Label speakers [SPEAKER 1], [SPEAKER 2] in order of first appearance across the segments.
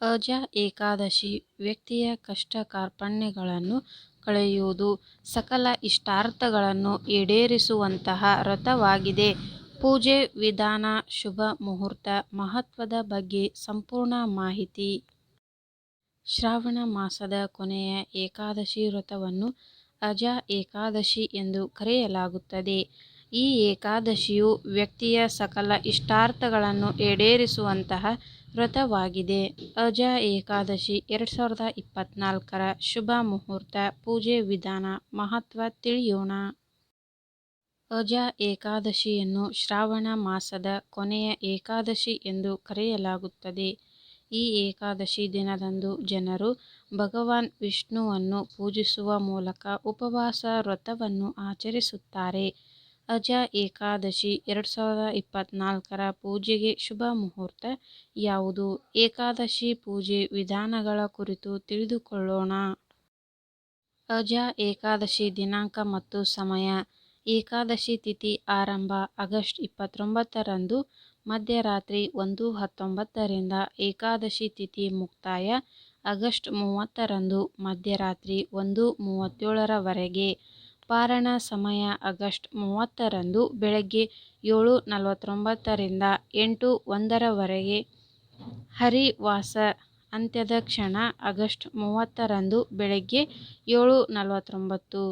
[SPEAKER 1] ಅಜ ಏಕಾದಶಿ ವ್ಯಕ್ತಿಯ ಕಷ್ಟ ಕಾರ್ಪಣ್ಯಗಳನ್ನು ಕಳೆಯುವುದು, ಸಕಲ ಇಷ್ಟಾರ್ಥಗಳನ್ನು ಈಡೇರಿಸುವಂತಹ ವ್ರತವಾಗಿದೆ. ಪೂಜೆ ವಿಧಾನ ಶುಭ ಮುಹೂರ್ತ ಮಹತ್ವದ ಬಗ್ಗೆ ಸಂಪೂರ್ಣ ಮಾಹಿತಿ. ಶ್ರಾವಣ ಮಾಸದ ಕೊನೆಯ ಏಕಾದಶಿ ವ್ರತವನ್ನು ಅಜ ಏಕಾದಶಿ ಎಂದು ಕರೆಯಲಾಗುತ್ತದೆ. ಈ ಏಕಾದಶಿಯು ವ್ಯಕ್ತಿಯ ಸಕಲ ಇಷ್ಟಾರ್ಥಗಳನ್ನು ಈಡೇರಿಸುವಂತಹ ವ್ರತವಾಗಿದೆ. ಅಜ ಏಕಾದಶಿ ಎರಡು ಸಾವಿರದ ಇಪ್ಪತ್ನಾಲ್ಕರ ಶುಭ ಮುಹೂರ್ತ, ಪೂಜೆ ವಿಧಾನ, ಮಹತ್ವ ತಿಳಿಯೋಣ. ಅಜ ಏಕಾದಶಿಯನ್ನು ಶ್ರಾವಣ ಮಾಸದ ಕೊನೆಯ ಏಕಾದಶಿ ಎಂದು ಕರೆಯಲಾಗುತ್ತದೆ. ಈ ಏಕಾದಶಿ ದಿನದಂದು ಜನರು ಭಗವಾನ್ ವಿಷ್ಣುವನ್ನು ಪೂಜಿಸುವ ಮೂಲಕ ಉಪವಾಸ ವ್ರತವನ್ನು ಆಚರಿಸುತ್ತಾರೆ. ಅಜ ಏಕಾದಶಿ ಎರಡು ಸಾವಿರದ ಇಪ್ಪತ್ನಾಲ್ಕರ ಪೂಜೆಗೆ ಶುಭ ಮುಹೂರ್ತ ಯಾವುದು? ಏಕಾದಶಿ ಪೂಜೆ ವಿಧಾನಗಳ ಕುರಿತು ತಿಳಿದುಕೊಳ್ಳೋಣ. ಅಜ ಏಕಾದಶಿ ದಿನಾಂಕ ಮತ್ತು ಸಮಯ. ಏಕಾದಶಿ ತಿಥಿ ಆರಂಭ ಆಗಸ್ಟ್ ಇಪ್ಪತ್ತೊಂಬತ್ತರಂದು ಮಧ್ಯರಾತ್ರಿ ಒಂದು ಹತ್ತೊಂಬತ್ತರಿಂದ ಏಕಾದಶಿ ತಿಥಿ ಮುಕ್ತಾಯ ಆಗಸ್ಟ್ ಮೂವತ್ತರಂದು ಮಧ್ಯರಾತ್ರಿ ಒಂದು ಮೂವತ್ತೇಳರವರೆಗೆ. ಪಾರಣ ಸಮಯ ಆಗಸ್ಟ್ ಮೂವತ್ತರಂದು ಬೆಳಗ್ಗೆ ಏಳು ನಲವತ್ತೊಂಬತ್ತರಿಂದ ಎಂಟು ಒಂದರವರೆಗೆ. ಹರಿವಾಸ ಅಂತ್ಯದ ಕ್ಷಣ ಆಗಸ್ಟ್ ಮೂವತ್ತರಂದು ಬೆಳಗ್ಗೆ ಏಳು ನಲವತ್ತೊಂಬತ್ತು.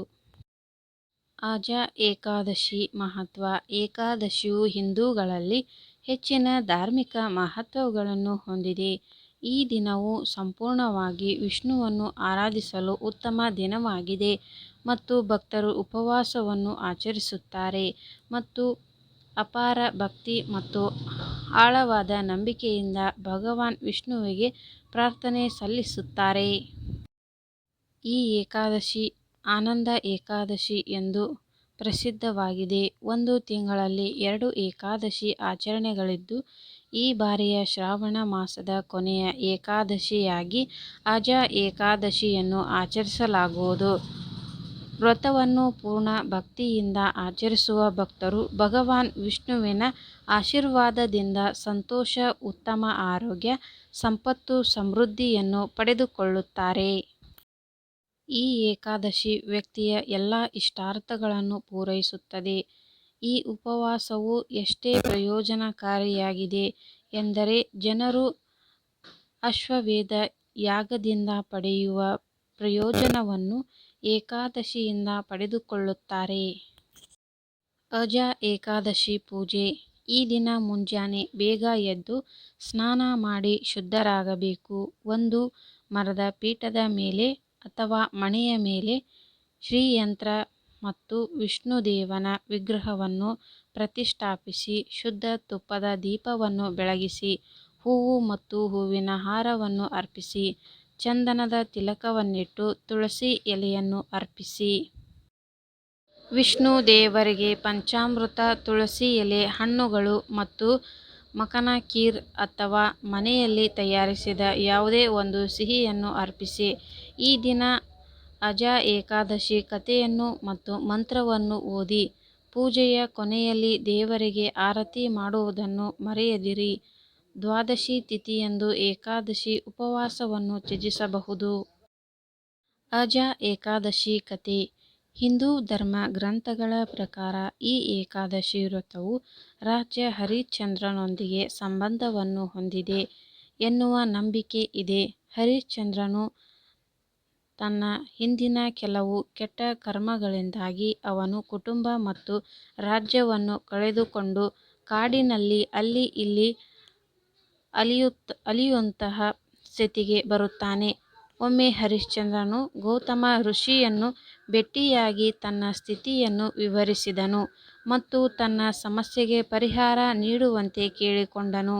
[SPEAKER 1] ಆಜಾ ಏಕಾದಶಿ ಮಹತ್ವ. ಏಕಾದಶಿಯು ಹಿಂದೂಗಳಲ್ಲಿ ಹೆಚ್ಚಿನ ಧಾರ್ಮಿಕ ಮಹತ್ವಗಳನ್ನು ಹೊಂದಿದೆ. ಈ ದಿನವು ಸಂಪೂರ್ಣವಾಗಿ ವಿಷ್ಣುವನ್ನು ಆರಾಧಿಸಲು ಉತ್ತಮ ದಿನವಾಗಿದೆ ಮತ್ತು ಭಕ್ತರು ಉಪವಾಸವನ್ನು ಆಚರಿಸುತ್ತಾರೆ ಮತ್ತು ಅಪಾರ ಭಕ್ತಿ ಮತ್ತು ಆಳವಾದ ನಂಬಿಕೆಯಿಂದ ಭಗವಾನ್ ವಿಷ್ಣುವಿಗೆ ಪ್ರಾರ್ಥನೆ ಸಲ್ಲಿಸುತ್ತಾರೆ. ಈ ಏಕಾದಶಿ ಆನಂದ ಏಕಾದಶಿ ಎಂದು ಪ್ರಸಿದ್ಧವಾಗಿದೆ. ಒಂದು ತಿಂಗಳಲ್ಲಿ ಎರಡು ಏಕಾದಶಿ ಆಚರಣೆಗಳಿದ್ದು, ಈ ಬಾರಿಯ ಶ್ರಾವಣ ಮಾಸದ ಕೊನೆಯ ಏಕಾದಶಿಯಾಗಿ ಅಜ ಏಕಾದಶಿಯನ್ನು ಆಚರಿಸಲಾಗುವುದು. ವ್ರತವನ್ನು ಪೂರ್ಣ ಭಕ್ತಿಯಿಂದ ಆಚರಿಸುವ ಭಕ್ತರು ಭಗವಾನ್ ವಿಷ್ಣುವಿನ ಆಶೀರ್ವಾದದಿಂದ ಸಂತೋಷ, ಉತ್ತಮ ಆರೋಗ್ಯ, ಸಂಪತ್ತು, ಸಮೃದ್ಧಿಯನ್ನು ಪಡೆದುಕೊಳ್ಳುತ್ತಾರೆ. ಈ ಏಕಾದಶಿ ವ್ಯಕ್ತಿಯ ಎಲ್ಲಾ ಇಷ್ಟಾರ್ಥಗಳನ್ನು ಪೂರೈಸುತ್ತದೆ. ಈ ಉಪವಾಸವು ಎಷ್ಟೇ ಪ್ರಯೋಜನಕಾರಿಯಾಗಿದೆ ಎಂದರೆ ಜನರು ಅಶ್ವವೇದ ಯಾಗದಿಂದ ಪಡೆಯುವ ಪ್ರಯೋಜನವನ್ನು ಏಕಾದಶಿಯಿಂದ ಪಡೆದುಕೊಳ್ಳುತ್ತಾರೆ. ಅಜ ಏಕಾದಶಿ ಪೂಜೆ. ಈ ದಿನ ಮುಂಜಾನೆ ಬೇಗ ಎದ್ದು ಸ್ನಾನ ಮಾಡಿ ಶುದ್ಧರಾಗಬೇಕು. ಒಂದು ಮರದ ಪೀಠದ ಮೇಲೆ ಅಥವಾ ಮಣೆಯ ಮೇಲೆ ಶ್ರೀಯಂತ್ರ ಮತ್ತು ವಿಷ್ಣುದೇವನ ವಿಗ್ರಹವನ್ನು ಪ್ರತಿಷ್ಠಾಪಿಸಿ ಶುದ್ಧ ತುಪ್ಪದ ದೀಪವನ್ನು ಬೆಳಗಿಸಿ, ಹೂವು ಮತ್ತು ಹೂವಿನ ಹಾರವನ್ನು ಅರ್ಪಿಸಿ, ಚಂದನದ ತಿಲಕವನ್ನಿಟ್ಟು ತುಳಸಿ ಎಲೆಯನ್ನು ಅರ್ಪಿಸಿ. ವಿಷ್ಣು ದೇವರಿಗೆ ಪಂಚಾಮೃತ, ತುಳಸಿ ಎಲೆ, ಹಣ್ಣುಗಳು ಮತ್ತು ಮಕನ ಖೀರ್ ಅಥವಾ ಮನೆಯಲ್ಲಿ ತಯಾರಿಸಿದ ಯಾವುದೇ ಒಂದು ಸಿಹಿಯನ್ನು ಅರ್ಪಿಸಿ. ಈ ದಿನ ಅಜ ಏಕಾದಶಿ ಕಥೆಯನ್ನು ಮತ್ತು ಮಂತ್ರವನ್ನು ಓದಿ. ಪೂಜೆಯ ಕೊನೆಯಲ್ಲಿ ದೇವರಿಗೆ ಆರತಿ ಮಾಡುವುದನ್ನು ಮರೆಯದಿರಿ. ದ್ವಾದಶಿ ತಿಥಿಯಂದು ಏಕಾದಶಿ ಉಪವಾಸವನ್ನು ತ್ಯಜಿಸಬಹುದು. ಅಜ ಏಕಾದಶಿ ಕಥೆ. ಹಿಂದೂ ಧರ್ಮ ಗ್ರಂಥಗಳ ಪ್ರಕಾರ ಈ ಏಕಾದಶಿ ವ್ರತವು ರಾಜ್ಯ ಹರಿಶ್ಚಂದ್ರನೊಂದಿಗೆ ಸಂಬಂಧವನ್ನು ಹೊಂದಿದೆ ಎನ್ನುವ ನಂಬಿಕೆ ಇದೆ. ಹರಿಶ್ಚಂದ್ರನು ತನ್ನ ಹಿಂದಿನ ಕೆಲವು ಕೆಟ್ಟ ಕರ್ಮಗಳಿಂದಾಗಿ ಅವನು ಕುಟುಂಬ ಮತ್ತು ರಾಜ್ಯವನ್ನು ಕಳೆದುಕೊಂಡು ಕಾಡಿನಲ್ಲಿ ಅಲ್ಲಿ ಇಲ್ಲಿ ಅಲಿಯುತ್ ಅಲಿಯುವಂತಹ ಸ್ಥಿತಿಗೆ ಬರುತ್ತಾನೆ. ಒಮ್ಮೆ ಹರಿಶ್ಚಂದ್ರನು ಗೌತಮ ಋಷಿಯನ್ನು ಭೇಟಿಯಾಗಿ ತನ್ನ ಸ್ಥಿತಿಯನ್ನು ವಿವರಿಸಿದನು ಮತ್ತು ತನ್ನ ಸಮಸ್ಯೆಗೆ ಪರಿಹಾರ ನೀಡುವಂತೆ ಕೇಳಿಕೊಂಡನು.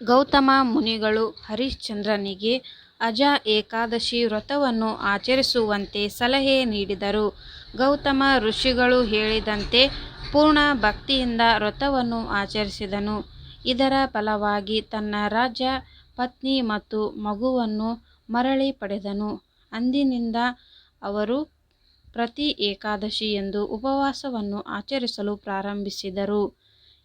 [SPEAKER 1] ಗೌತಮ ಮುನಿಗಳು ಹರಿಶ್ಚಂದ್ರನಿಗೆ ಅಜ ಏಕಾದಶಿ ವ್ರತವನ್ನು ಆಚರಿಸುವಂತೆ ಸಲಹೆ ನೀಡಿದರು. ಗೌತಮ ಋಷಿಗಳು ಹೇಳಿದಂತೆ ಪೂರ್ಣ ಭಕ್ತಿಯಿಂದ ವ್ರತವನ್ನು ಆಚರಿಸಿದನು. ಇದರ ಫಲವಾಗಿ ತನ್ನ ರಾಜ, ಪತ್ನಿ ಮತ್ತು ಮಗುವನ್ನು ಮರಳಿ ಪಡೆದನು. ಅಂದಿನಿಂದ ಅವರು ಪ್ರತಿ ಏಕಾದಶಿ ಎಂದು ಉಪವಾಸವನ್ನು ಆಚರಿಸಲು ಪ್ರಾರಂಭಿಸಿದರು.